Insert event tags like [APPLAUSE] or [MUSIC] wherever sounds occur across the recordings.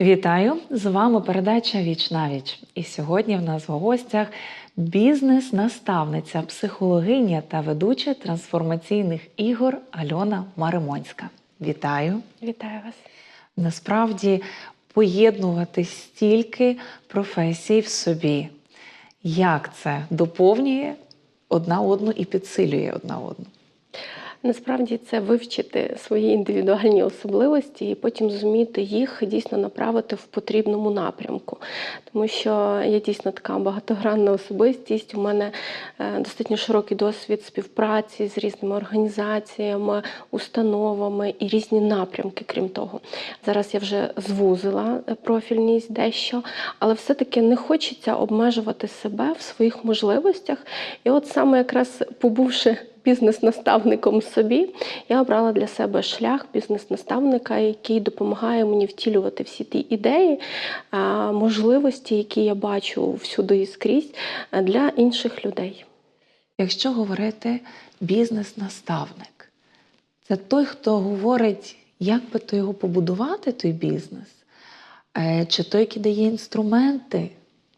Вітаю! З вами передача Віч на віч. І сьогодні в нас в гостях бізнес-наставниця, психологиня та ведуча трансформаційних ігор Альона Маримонська. Вітаю! Вітаю вас. Насправді поєднувати стільки професій в собі. Як це доповнює одна одну і підсилює одна одну? Насправді це вивчити свої індивідуальні особливості і потім зуміти їх дійсно направити в потрібному напрямку. Тому що я дійсно така багатогранна особистість. У мене е, достатньо широкий досвід співпраці з різними організаціями, установами і різні напрямки, крім того. Зараз я вже звузила е, профільність дещо, але все-таки не хочеться обмежувати себе в своїх можливостях. І от саме якраз побувши бізнес-наставником собі, я обрала для себе шлях бізнес-наставника, який допомагає мені втілювати всі ті ідеї, можливості, які я бачу всюди і скрізь для інших людей. Якщо говорити бізнес-наставник, це той, хто говорить, як би то його побудувати, той бізнес, Е, чи той, який дає інструменти.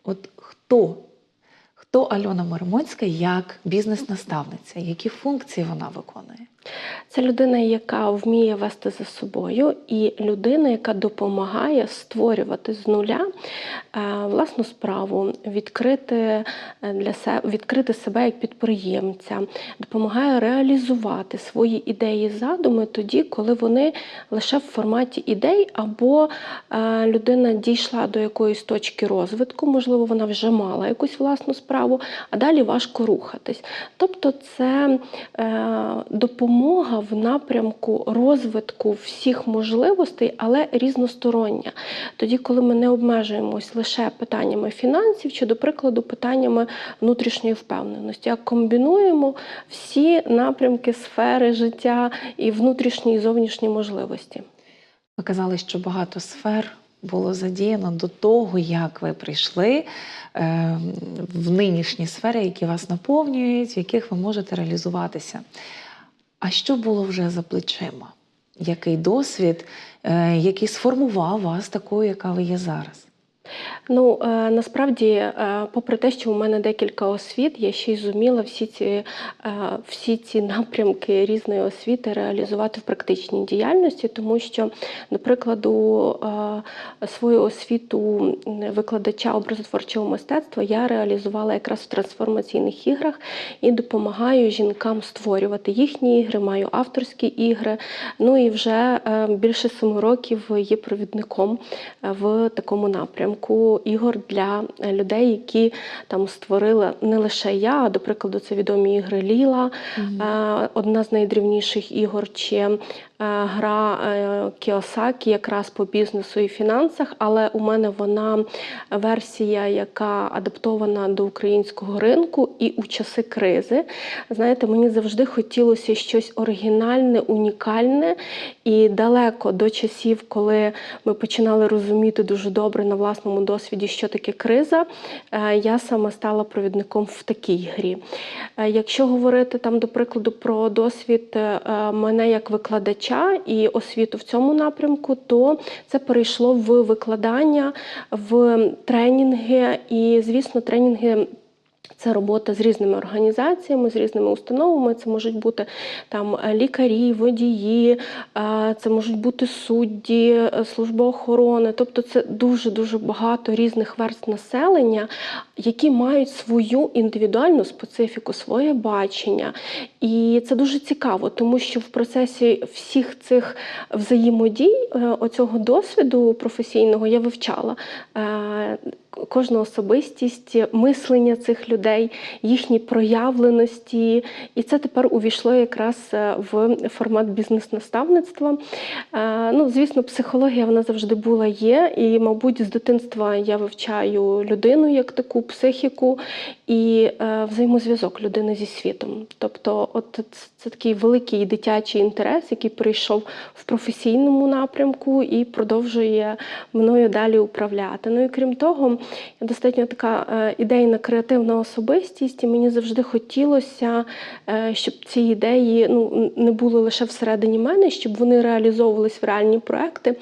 От хто? Хто Альона Маримонська як бізнес-наставниця? Які функції вона виконує? Це людина, яка вміє вести за собою, і людина, яка допомагає створювати з нуля е, власну справу, відкрити е, для себе, відкрити себе як підприємця, допомагає реалізувати свої ідеї, задуми тоді, коли вони лише в форматі ідей, або е, людина дійшла до якоїсь точки розвитку, можливо, вона вже мала якусь власну справу, а далі важко рухатись. Тобто, це допомога допомога в напрямку розвитку всіх можливостей, але різностороння. Тоді, коли ми не обмежуємось лише питаннями фінансів чи, до прикладу, питаннями внутрішньої впевненості, а комбінуємо всі напрямки сфери життя і внутрішні і зовнішні можливості. Ви казали, що багато сфер було задіяно до того, як ви прийшли е, в нинішні сфери, які вас наповнюють, в яких ви можете реалізуватися. А що було вже за плечима? Який досвід, е, який сформував вас такою, яка ви є зараз? Ну е, насправді, е, попри те, що у мене декілька освіт, я ще й зуміла всі ці е, всі ці напрямки різної освіти реалізувати в практичній діяльності, тому що, до прикладу, свою освіту викладача образотворчого мистецтва я реалізувала якраз в трансформаційних іграх і допомагаю жінкам створювати їхні ігри, маю авторські ігри. Ну і вже більше семи років є провідником в такому напрямку напрямку ігор для людей, які там створили не лише я, а до прикладу, це відомі ігри Ліла, mm одна з найдрівніших ігор, чи Е, гра е, Кіосакі якраз по бізнесу і фінансах, але у мене вона версія, яка адаптована до українського ринку і у часи кризи. Знаєте, мені завжди хотілося щось оригінальне, унікальне і далеко до часів, коли ми починали розуміти дуже добре на власному досвіді, що таке криза. Е, я саме стала провідником в такій грі. Якщо говорити там, до прикладу, про досвід мене як викладача викладача і освіту в цьому напрямку, то це перейшло в викладання, в тренінги і, звісно, тренінги. Це робота з різними організаціями, з різними установами. Це можуть бути там лікарі, водії, це можуть бути судді, служба охорони. Тобто це дуже-дуже багато різних верст населення, які мають свою індивідуальну специфіку, своє бачення. І це дуже цікаво, тому що в процесі всіх цих взаємодій, е, оцього досвіду професійного я вивчала. Е, кожну особистість, мислення цих людей, їхні проявленості. І це тепер увійшло якраз е, в формат бізнес-наставництва. Ну, Звісно, психологія вона завжди була є. І, мабуть, з дитинства я вивчаю людину як таку психіку і взаємозв'язок людини зі світом. Тобто от це, такий великий дитячий інтерес, який прийшов в професійному напрямку і продовжує мною далі управляти. Ну і крім того, я достатньо така е, ідейна креативна особистість, і мені завжди хотілося, е, щоб ці ідеї ну, не були лише всередині мене, щоб вони реалізовувались в реальні проекти.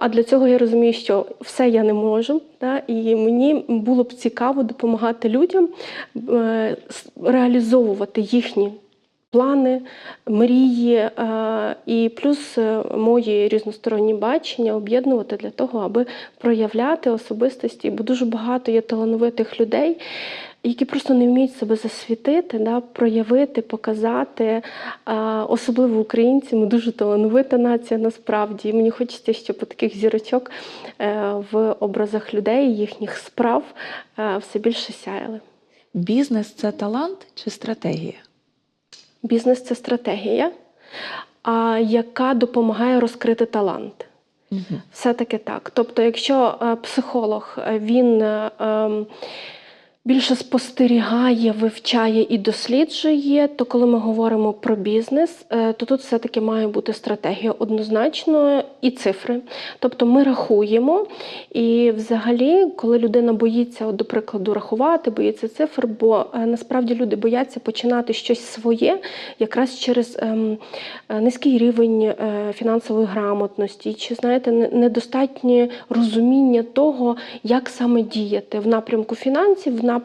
А для цього я розумію, що все я не можу. Да? І мені було б цікаво допомагати людям е, реалізовувати їхні плани, мрії е, і плюс е, мої різносторонні бачення об'єднувати для того, аби проявляти особистості. Бо дуже багато є талановитих людей. Які просто не вміють себе засвітити, да, проявити, показати. А, особливо українці, ми дуже талановита нація насправді. І мені хочеться, щоб таких зірочок е, в образах людей, їхніх справ е, все більше сяяли. Бізнес це талант чи стратегія? Бізнес це стратегія, а, яка допомагає розкрити талант. Угу. Все-таки так. Тобто, якщо е, психолог е, він е, ем, більше спостерігає, вивчає і досліджує, то коли ми говоримо про бізнес, е, то тут все-таки має бути стратегія однозначно і цифри. Тобто ми рахуємо, і взагалі, коли людина боїться, от, до прикладу, рахувати, боїться цифр, бо е, насправді люди бояться починати щось своє якраз через ем, е, низький рівень фінансової грамотності, чи знаєте, недостатнє розуміння того, як саме діяти в напрямку фінансів, в напрямку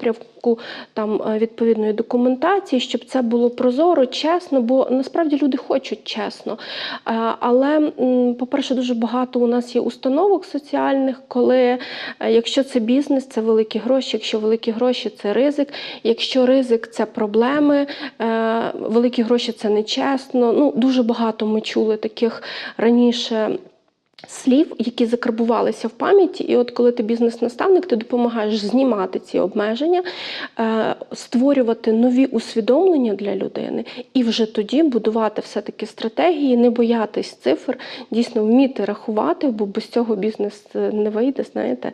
там е, відповідної документації, щоб це було прозоро, чесно, бо насправді люди хочуть чесно. Е, Але, по-перше, дуже багато у нас є установок соціальних, коли е, якщо це бізнес, це великі гроші, якщо великі гроші це ризик, якщо ризик це проблеми, великі гроші це нечесно. Ну, дуже багато ми чули таких раніше. Слів, які закарбувалися в пам'яті, і от коли ти бізнес-наставник, ти допомагаєш знімати ці обмеження, е, створювати нові усвідомлення для людини, і вже тоді будувати все-таки стратегії, не боятись цифр, дійсно вміти рахувати, бо без цього бізнес е, не вийде, знаєте.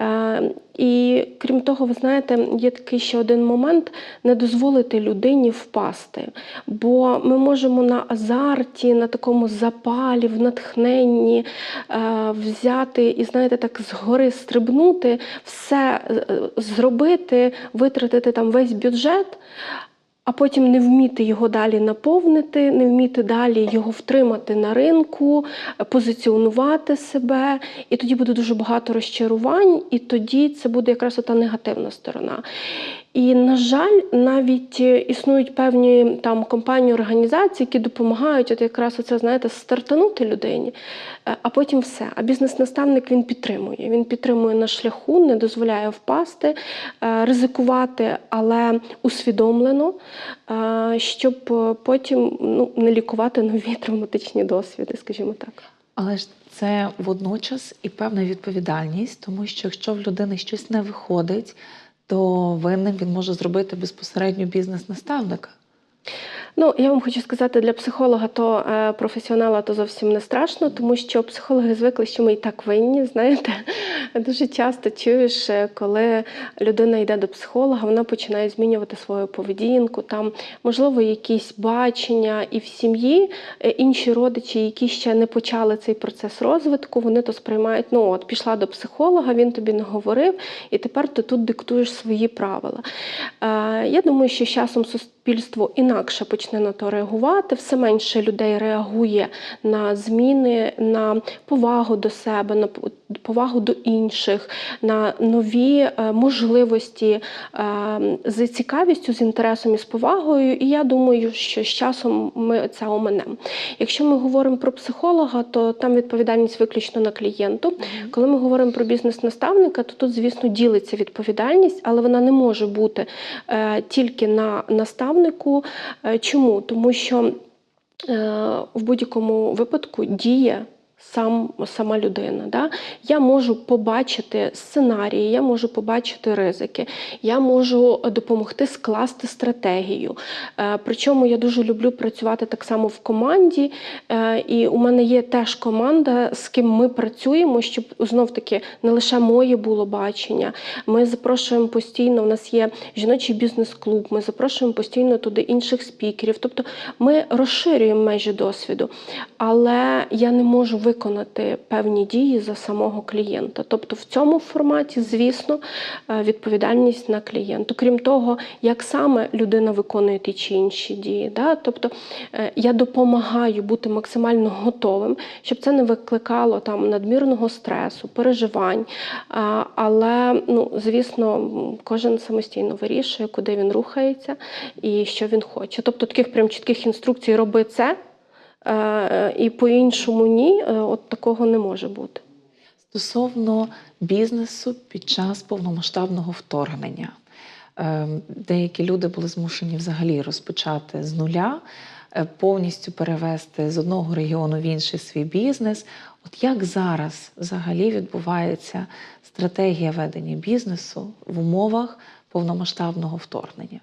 Е, І крім того, ви знаєте, є такий ще один момент не дозволити людині впасти. Бо ми можемо на азарті, на такому запалі, в натхненні взяти і, знаєте, так згори стрибнути, все е, зробити, витратити там весь бюджет. А потім не вміти його далі наповнити, не вміти далі його втримати на ринку, е, позиціонувати себе. І тоді буде дуже багато розчарувань, і тоді це буде якраз та негативна сторона. І, на жаль, навіть е, існують певні там компанії, організації, які допомагають от якраз оце, знаєте, стартанути людині, е, а потім все. А бізнес-наставник він підтримує. Він підтримує на шляху, не дозволяє впасти, е, ризикувати, але усвідомлено, щоб потім ну, не лікувати нові травматичні досвіди, скажімо так. Але ж це водночас і певна відповідальність, тому що якщо в людини щось не виходить, то винним він може зробити безпосередньо бізнес-наставника. Ну, я вам хочу сказати, для психолога то е, професіонала то зовсім не страшно, тому що психологи звикли, що ми і так винні. [LAUGHS] Знаєте, дуже часто чуєш, е, коли людина йде до психолога, вона починає змінювати свою поведінку, там можливо якісь бачення, і в сім'ї е, інші родичі, які ще не почали цей процес розвитку, вони то сприймають. Ну от пішла до психолога, він тобі не говорив, і тепер ти тут диктуєш свої правила. Я думаю, що з часом суспільство інакше почне на то реагувати. Все менше людей реагує на зміни, на повагу до себе, на повагу до інших, на нові е, можливості е, з цікавістю, з інтересом і з повагою. І я думаю, що з часом ми це оминемо. Якщо ми говоримо про психолога, то там відповідальність виключно на клієнту. Коли ми говоримо про бізнес-наставника, то тут, звісно, ділиться відповідальність, але вона не може бути е, тільки на наставнику. Чому? Тому що в будь-якому випадку дія сам, сама людина. Да? Я можу побачити сценарії, я можу побачити ризики, я можу допомогти скласти стратегію. Е, Причому я дуже люблю працювати так само в команді. Е, І у мене є теж команда, з ким ми працюємо, щоб знов таки не лише моє було бачення. Ми запрошуємо постійно. У нас є жіночий бізнес-клуб. Ми запрошуємо постійно туди інших спікерів. Тобто ми розширюємо межі досвіду, але я не можу виконати певні дії за самого клієнта. Тобто, в цьому форматі, звісно, е, відповідальність на клієнту. Крім того, як саме людина виконує ті чи інші дії. Да? Тобто е, я допомагаю бути максимально готовим, щоб це не викликало там надмірного стресу, переживань. Але, ну, звісно, кожен самостійно вирішує, куди він рухається і що він хоче. Тобто таких прям чітких інструкцій роби це. Е, І по-іншому ні, е, от такого не може бути. Стосовно бізнесу під час повномасштабного вторгнення, Е, деякі люди були змушені взагалі розпочати з нуля, повністю перевести з одного регіону в інший свій бізнес. От як зараз взагалі відбувається стратегія ведення бізнесу в умовах повномасштабного вторгнення?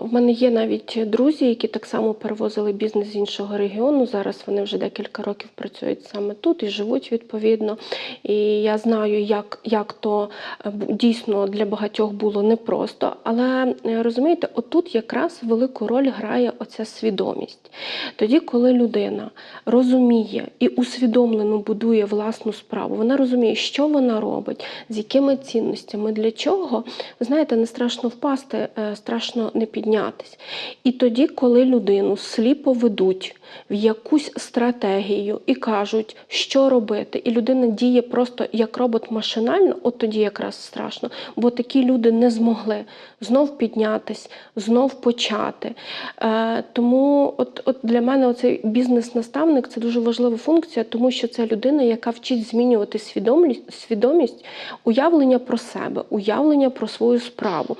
У мене є навіть друзі, які так само перевозили бізнес з іншого регіону. Зараз вони вже декілька років працюють саме тут і живуть відповідно. І я знаю, як, як то е, дійсно для багатьох було непросто. Але е, розумієте, отут якраз велику роль грає оця свідомість. Тоді, коли людина розуміє і усвідомлено будує власну справу, вона розуміє, що вона робить, з якими цінностями, для чого, ви знаєте, не страшно впасти, е, страшно не піднятись. І тоді, коли людину сліпо ведуть в якусь стратегію і кажуть, що робити, і людина діє просто як робот машинально, от тоді якраз страшно, бо такі люди не змогли знов піднятись, знов почати. Е, тому от, от для мене оцей бізнес-наставник це дуже важлива функція, тому що це людина, яка вчить змінювати свідомість, свідомість уявлення про себе, уявлення про свою справу.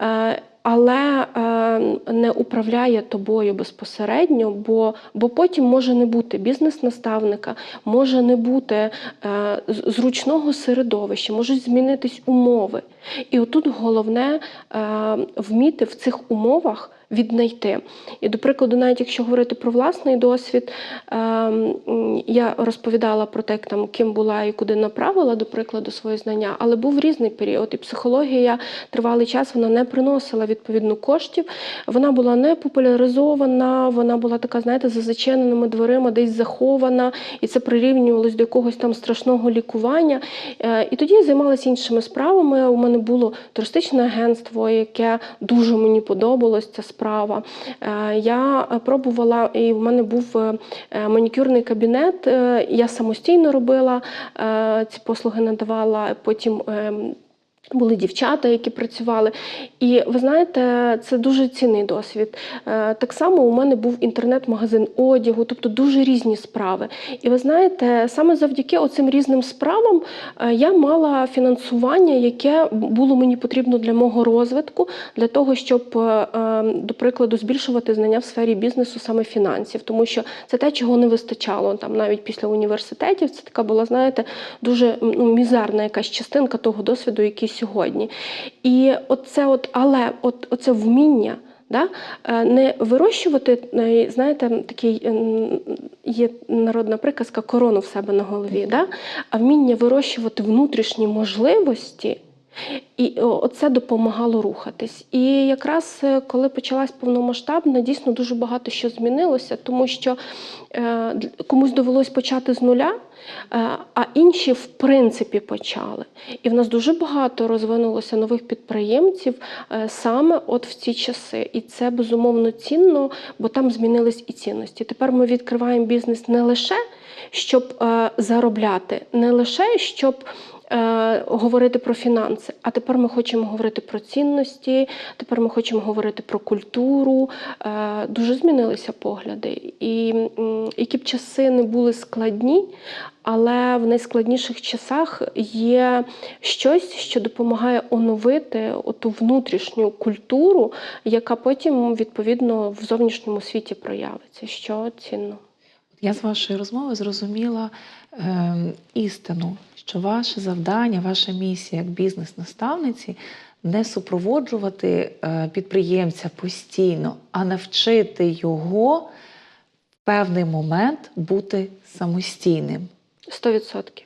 Е, але е, не управляє тобою безпосередньо, бо, бо потім може не бути бізнес-наставника, може не бути е, зручного середовища, можуть змінитись умови. І отут головне е, вміти в цих умовах віднайти. І, до прикладу, навіть якщо говорити про власний досвід, е, я розповідала про те, як там, ким була і куди направила, до прикладу, свої знання, але був різний період. І психологія тривалий час вона не приносила відповідно коштів. Вона була не популяризована, вона була така, знаєте, за зачиненими дверима, десь захована, і це прирівнювалось до якогось там страшного лікування. Е, І тоді я займалася іншими справами. У мене було туристичне агентство, яке дуже мені подобалось. Ця справа. Е, Я пробувала, і в мене був е, е, манікюрний кабінет. Я самостійно робила ці послуги, надавала. Потім ем, були дівчата, які працювали. І ви знаєте, це дуже цінний досвід. Е, Так само у мене був інтернет-магазин одягу, тобто дуже різні справи. І ви знаєте, саме завдяки оцим різним справам е, я мала фінансування, яке було мені потрібно для мого розвитку, для того, щоб, е, до прикладу, збільшувати знання в сфері бізнесу, саме фінансів, тому що це те, чого не вистачало там навіть після університетів. Це така була, знаєте, дуже ну, мізерна якась частинка того досвіду, який сьогодні. І оце, от, але от, оце вміння. Да? е, Не вирощувати, е, знаєте, такий ем, є народна приказка корону в себе на голові, да? а вміння вирощувати внутрішні можливості. І о, оце допомагало рухатись. І якраз е, коли почалась повномасштабна, дійсно дуже багато що змінилося, тому що е, комусь довелось почати з нуля, е, а інші в принципі почали. І в нас дуже багато розвинулося нових підприємців саме от в ці часи. І це безумовно цінно, бо там змінились і цінності. Тепер ми відкриваємо бізнес не лише щоб заробляти, не лише щоб е, говорити про фінанси, а тепер ми хочемо говорити про цінності, тепер ми хочемо говорити про культуру. Е, дуже змінилися погляди. І які б часи не були складні, але в найскладніших часах є щось, що допомагає оновити ту внутрішню культуру, яка потім відповідно в зовнішньому світі проявиться, що цінно. Я з вашої розмови зрозуміла е, істину, що ваше завдання, ваша місія як бізнес-наставниці не супроводжувати е, підприємця постійно, а навчити його в певний момент бути самостійним. 100%.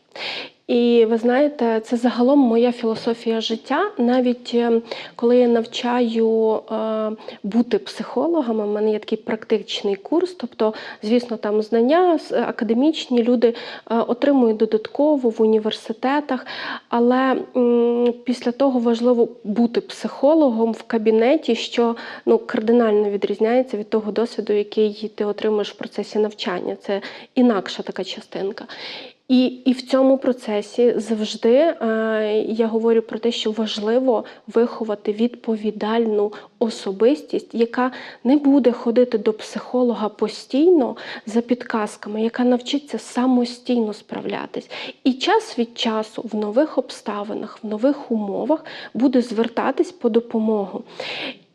І ви знаєте, це загалом моя філософія життя. Навіть е, коли я навчаю е, бути психологами, в мене є такий практичний курс. Тобто, звісно, там знання академічні люди е, отримують додатково в університетах. Але після того важливо бути психологом в кабінеті, що ну, кардинально відрізняється від того досвіду, який ти отримуєш в процесі навчання. Це інакша така частинка. І, і в цьому процесі завжди е, я говорю про те, що важливо виховати відповідальну особистість, яка не буде ходити до психолога постійно за підказками, яка навчиться самостійно справлятись. І час від часу в нових обставинах, в нових умовах буде звертатись по допомогу.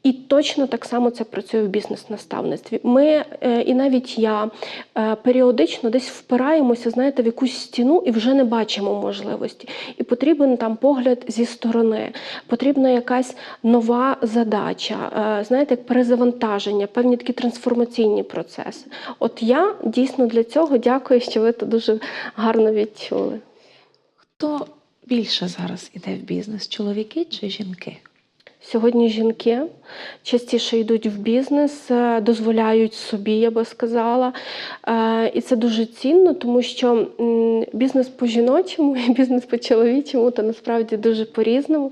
І точно так само це працює в бізнес-наставництві. Ми е, і навіть я е, періодично десь впираємося, знаєте, в якусь стіну і вже не бачимо можливості. І потрібен там погляд зі сторони, потрібна якась нова задача, е, знаєте, як перезавантаження, певні такі трансформаційні процеси. От я дійсно для цього дякую, що ви це дуже гарно відчули. Хто більше зараз іде в бізнес? Чоловіки чи жінки? Сьогодні жінки частіше йдуть в бізнес, е, дозволяють собі, я би сказала. Е, І це дуже цінно, тому що бізнес по-жіночому [LAUGHS] і бізнес по-чоловічому, то насправді дуже по-різному.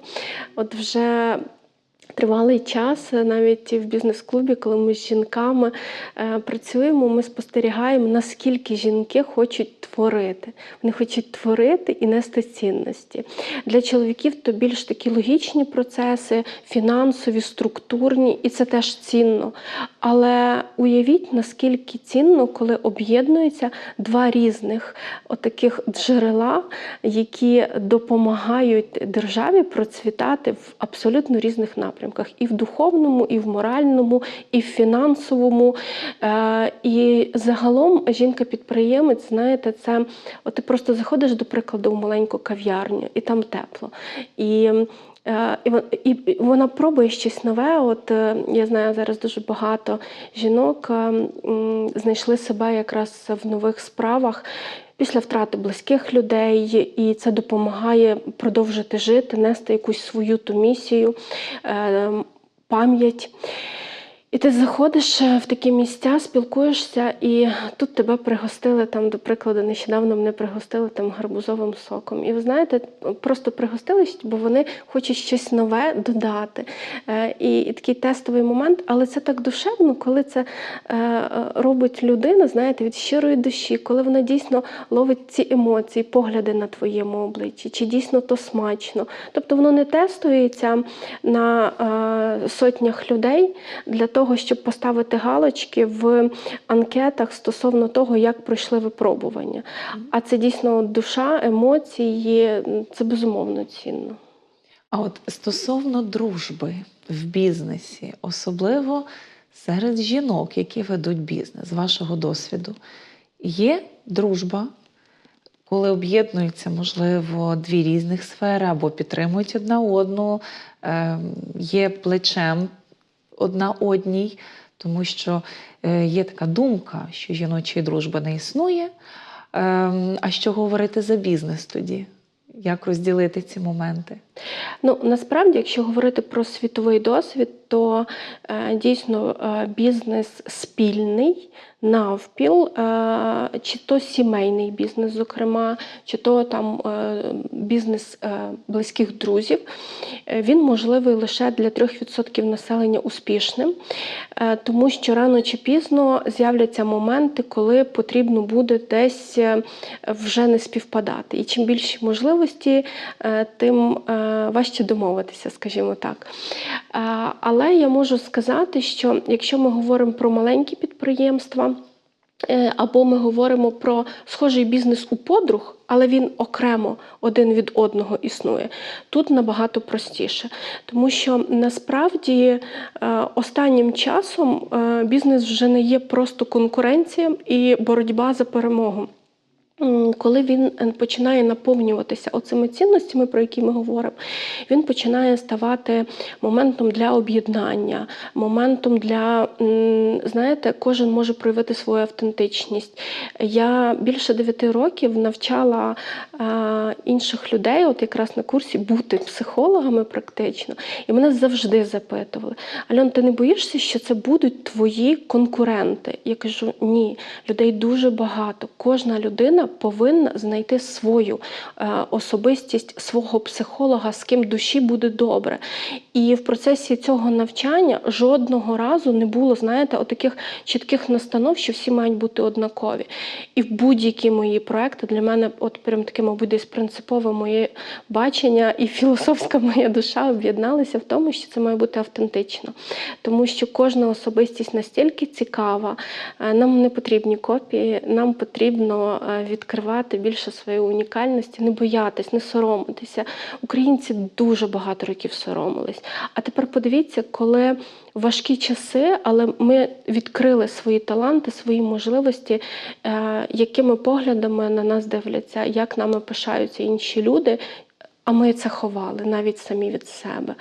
От вже Тривалий час е, навіть в бізнес-клубі, коли ми з жінками е, працюємо, ми спостерігаємо, наскільки жінки хочуть творити. Вони хочуть творити і нести цінності. Для чоловіків то більш такі логічні процеси, фінансові, структурні, і це теж цінно. Але уявіть, наскільки цінно, коли об'єднуються два різних отаких джерела, які допомагають державі процвітати в абсолютно різних напрямках: і в духовному, і в моральному, і в фінансовому. Е, І загалом жінка-підприємець, знаєте, це от ти просто заходиш, до прикладу, в маленьку кав'ярню, і там тепло. І Е, І вон- і- і вона пробує щось нове. От е, я знаю, зараз дуже багато жінок е, знайшли себе якраз в нових справах після втрати близьких людей, і це допомагає продовжити жити, нести якусь свою ту місію, е, пам'ять. І ти заходиш е, в такі місця, спілкуєшся, і тут тебе пригостили там, до прикладу, нещодавно мене пригостили там гарбузовим соком. І ви знаєте, просто пригостились, бо вони хочуть щось нове додати. Е, І, і такий тестовий момент, але це так душевно, коли це е, робить людина, знаєте, від щирої душі, коли вона дійсно ловить ці емоції, погляди на твоєму обличчі, чи дійсно то смачно. Тобто воно не тестується на сотнях людей для того, щоб поставити галочки в анкетах стосовно того, як пройшли випробування. А це дійсно душа, емоції, це безумовно цінно. А от стосовно дружби в бізнесі, особливо серед жінок, які ведуть бізнес, з вашого досвіду, є дружба, коли об'єднуються, можливо, дві різних сфери або підтримують одна одну, е, є плечем одна одній, тому що е, є така думка, що жіночої дружби не існує. Ем, А що говорити за бізнес тоді? Як розділити ці моменти? Ну насправді, якщо говорити про світовий досвід, то е, дійсно е, бізнес спільний навпіл, е, чи то сімейний бізнес, зокрема, чи то там бізнес близьких друзів, він можливий лише для 3% населення успішним, тому що рано чи пізно з'являться моменти, коли потрібно буде десь вже не співпадати. І чим більші можливості, тим важче домовитися, скажімо так. Е, Але я можу сказати, що якщо ми говоримо про маленькі підприємства, Е, Або ми говоримо про схожий бізнес у подруг, але він окремо один від одного існує. Тут набагато простіше, тому що насправді е, останнім часом е, бізнес вже не є просто конкуренція і боротьба за перемогу. Коли він е, починає наповнюватися оцими цінностями, про які ми говоримо, він починає ставати моментом для об'єднання, моментом для, знаєте, кожен може проявити свою автентичність. Я більше 9 років навчала інших людей, от якраз на курсі, бути психологами практично. І мене завжди запитували: Альон, ти не боїшся, що це будуть твої конкуренти? Я кажу, ні, людей дуже багато. Кожна людина повинна знайти свою е, особистість, свого психолога, з ким душі буде добре. І в процесі цього навчання жодного разу не було, знаєте, отаких чітких настанов, що всі мають бути однакові. І в будь-які мої проекти для мене, от прям таке, мабуть, десь принципове моє бачення і філософська моя душа об'єдналися в тому, що це має бути автентично. Тому що кожна особистість настільки цікава, е, нам не потрібні копії, нам потрібно е, відкривати більше своєї унікальності, не боятись, не соромитися. Українці дуже багато років соромились. А тепер подивіться, коли важкі часи, але ми відкрили свої таланти, свої можливості, е, якими поглядами на нас дивляться, як нами пишаються інші люди. А ми це ховали навіть самі від себе.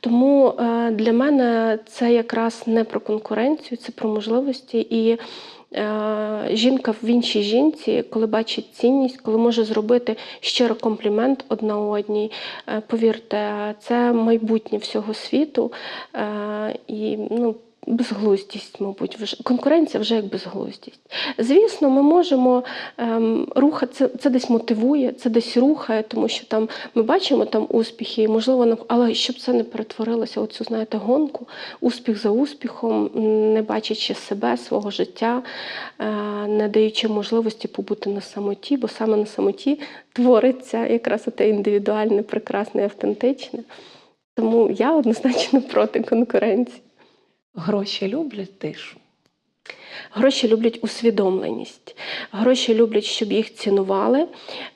Тому е, для мене це якраз не про конкуренцію, це про можливості. І жінка в іншій жінці, коли бачить цінність, коли може зробити щиро комплімент одна одній, е, повірте, це майбутнє всього світу. Е, і ну, Безглуздість, мабуть, вже конкуренція вже як безглуздість. Звісно, ми можемо ем, рухати, це, це десь мотивує, це десь рухає, тому що там ми бачимо там успіхи, і, можливо, але щоб це не перетворилося, оцю, знаєте, гонку, успіх за успіхом, не бачачи себе, свого життя, е, не даючи можливості побути на самоті, бо саме на самоті твориться якраз те індивідуальне, прекрасне, автентичне. Тому я однозначно проти конкуренції. Гроші люблять тишу. Гроші люблять усвідомленість. Гроші люблять, щоб їх цінували.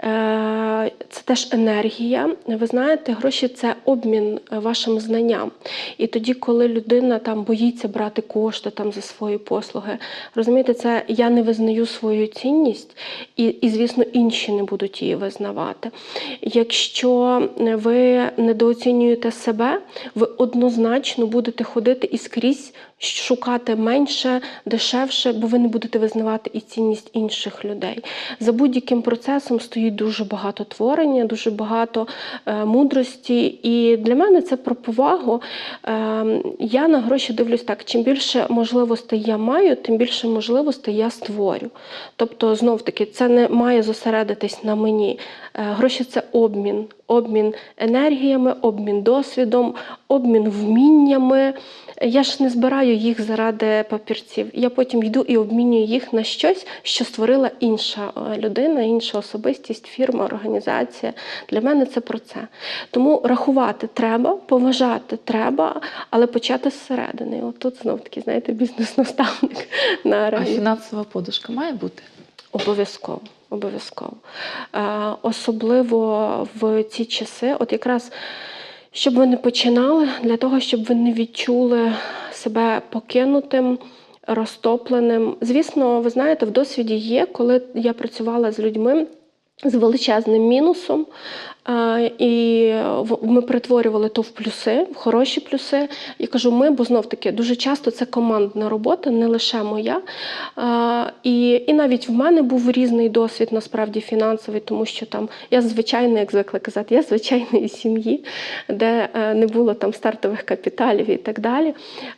Е, Це теж енергія. Ви знаєте, гроші це обмін е, вашим знанням. І тоді, коли людина там боїться брати кошти там за свої послуги, розумієте, це я не визнаю свою цінність, і, і звісно, інші не будуть її визнавати. Якщо ви недооцінюєте себе, ви однозначно будете ходити і скрізь шукати менше, дешевше, бо ви не будете визнавати і цінність інших людей. За будь-яким процесом стоїть дуже багато творення, дуже багато е, мудрості. І для мене це про повагу. Е, я на гроші дивлюсь так: чим більше можливостей я маю, тим більше можливостей я створю. Тобто, знов таки, це не має зосередитись на мені. Е, гроші це обмін, обмін енергіями, обмін досвідом, обмін вміннями. Я ж не збираю їх заради папірців. Я потім йду і обмінюю їх на щось, що створила інша е, людина, інша особистість, фірма, організація. Для мене це про це. Тому рахувати треба, поважати треба, але почати зсередини. От тут знов таки, знаєте, бізнес-наставник на А фінансова подушка має бути? Обов'язково. Обов'язково. Е, особливо в ці часи, от якраз щоб ви не починали, для того, щоб ви не відчули себе покинутим, розтопленим. Звісно, ви знаєте, в досвіді є, коли я працювала з людьми. З величезним мінусом, і ми перетворювали то в плюси, в хороші плюси. Я кажу, ми, бо знов таки дуже часто це командна робота, не лише моя. І, і навіть в мене був різний досвід, насправді фінансовий, тому що там я звичайна, як звикли казати, я звичайної сім'ї, де е, не було там стартових капіталів і так далі.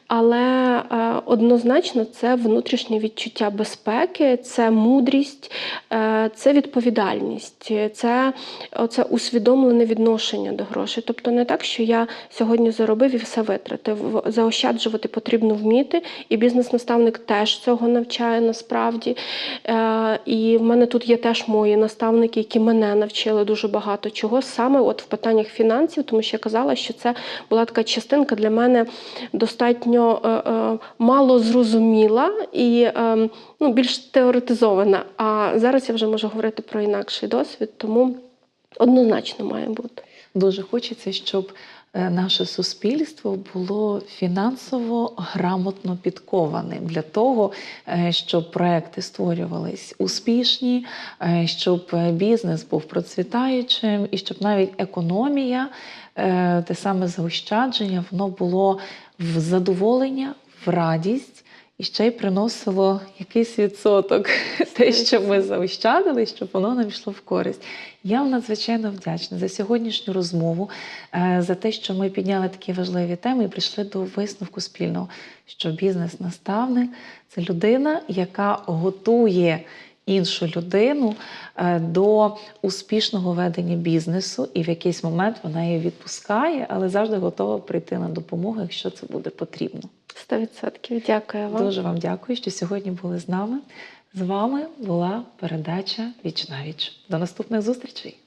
Але е, однозначно це внутрішнє відчуття безпеки, це мудрість, е, це відповідальність, це оце усвідомлення. Усвідомлене відношення до грошей. Тобто не так, що я сьогодні заробив і все витратив. Заощаджувати потрібно вміти, і бізнес-наставник теж цього навчає насправді. Е, І в мене тут є теж мої наставники, які мене навчили дуже багато чого саме от в питаннях фінансів, тому що я казала, що це була така частинка для мене достатньо е, е, мало зрозуміла і ну, більш теоретизована. А зараз я вже можу говорити про інакший досвід, тому однозначно має бути. Дуже хочеться, щоб е, наше суспільство було фінансово грамотно підкованим для того, е, щоб проекти створювались успішні, е, щоб бізнес був процвітаючим, і щоб навіть економія, те саме заощадження, воно було в задоволення, в радість. І ще й приносило якийсь відсоток, [LAUGHS] те, що ми заощадили, щоб воно нам йшло в користь. Я вам надзвичайно вдячна за сьогоднішню розмову, е, за те, що ми підняли такі важливі теми і прийшли до висновку спільного, що бізнес-наставник це людина, яка готує іншу людину е, до успішного ведення бізнесу, і в якийсь момент вона її відпускає, але завжди готова прийти на допомогу, якщо це буде потрібно. 100%. Дякую вам. Дуже вам дякую, що сьогодні були з нами. З вами була передача Віч на віч. До наступних зустрічей!